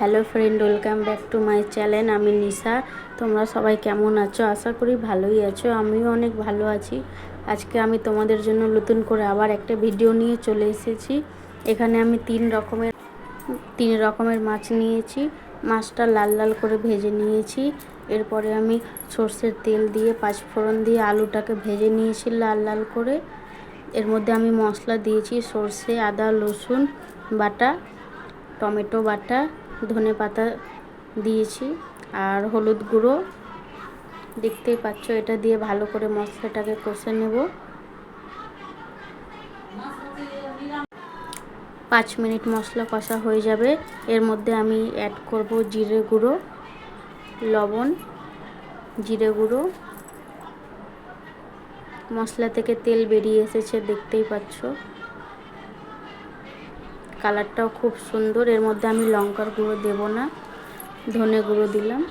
Hello friend, welcome back to my channel. আমি নিশা। তোমরা সবাই কেমন আছো? আশা করি ভালোই আছো। আমিও অনেক ভালো আছি। আজকে আমি তোমাদের জন্য নতুন করে আবার একটা ভিডিও নিয়ে চলে এসেছি। এখানে আমি তিন রকমের তিন রকমের মাছ নিয়েছি। মাছটা লাল লাল করে ভেজে নিয়েছি। এরপরে আমি সর্ষের তেল দিয়ে, পাঁচফোড়ন দিয়ে আলুটাকে ভেজে নিয়েছি লাল লাল করে। এর মধ্যে আমি মশলা দিয়েছি সর্ষে, আদা, রসুন বাটা, টমেটো বাটা ধনে পাতা দিয়েছি আর হলুদ গুঁড়ো। দেখতেই পাচ্ছ, এটা দিয়ে ভালো করে মশলাটাকে কষে নেব। পাঁচ মিনিট মশলা কষা হয়ে যাবে। এর মধ্যে আমি অ্যাড করব জিরে গুঁড়ো, লবণ, জিরে গুঁড়ো। মশলা থেকে তেল বেরিয়ে এসেছে, দেখতেই পাচ্ছ। কালারটাও খুব সুন্দর। এর মধ্যে আমি লঙ্কার গুঁড়ো দেব না। ধনে গুঁড়ো দিলাম।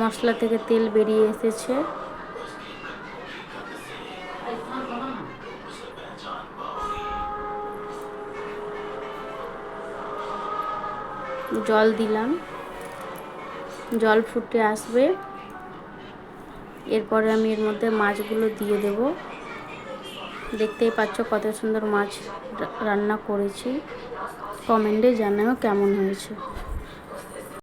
মশলা থেকে তেল বেরিয়ে এসেছে। জল দিলাম। জল ফুটে আসবে। এরপরে আমি এর মধ্যে মাছগুলো দিয়ে দেব। দেখতেই পাচ্ছ কত সুন্দর মাছ রান্না করেছি। কমেন্টে জানাও কেমন হয়েছে।